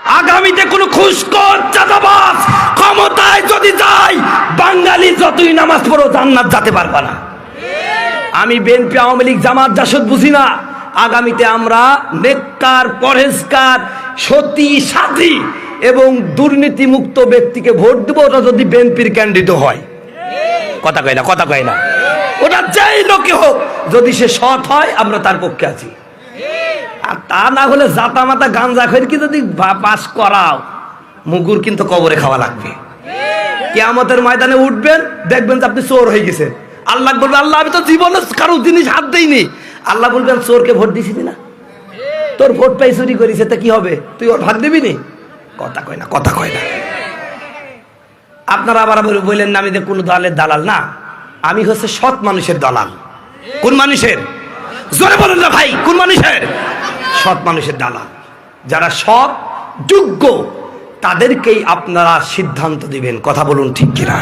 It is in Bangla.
আগামীতে কোনো খুশকর চাঁদাবাজ ক্ষমতায় যদি যায়, বাঙালি যতই নামাজ পড়ো, জান্নাত যেতে পারবা না। আমি বিএনপি, আওয়ামী লীগ, জামাত, জাসদ বুঝি না। আগামীতে আমরা নেককার পরেজকার সতী সাথী এবং দুর্নীতি মুক্ত ব্যক্তিকে ভোট দেবো, ওটা যদি বিএনপির ক্যান্ডিডেট হয়। কথা কয় না, কথা কয় না। ওটা যেই লোকে হোক, যদি সে সৎ হয়, আমরা তার পক্ষে আছি। আর তা না হলে জাতা মাতা গাঞ্জা কি যদি পাস করাও, মুগুর কিন্তু কবরে খাওয়া লাগবে। কেয়ামতের ময়দানে উঠবেন, দেখবেন যে আপনি চোর হয়ে গেছেন। আল্লাহ বলবে, আল্লাহ, আমি তো জীবনে কারও জিনিস হাত দেইনি। আল্লাহ বলবেন, চোরকে ভোট দিছিলি না? তোর ভোট পাই চুরি করিস তা কি হবে? তুই ওর ভাগ দিবি নি? কথা কয় না, কথা কয় না। আপনারা আবার বল- বললেন না, আমি যে কোনো দলের দালাল না, আমি হচ্ছে সৎ মানুষের দালাল। কোন মানুষের? জোরে বলুন না ভাই, কোন মানুষের? সৎ মানুষের দালাল। যারা সৎ যোগ্য তাদেরকেই আপনারা সিদ্ধান্ত দিবেন। কথা বলুন ঠিক কিনা?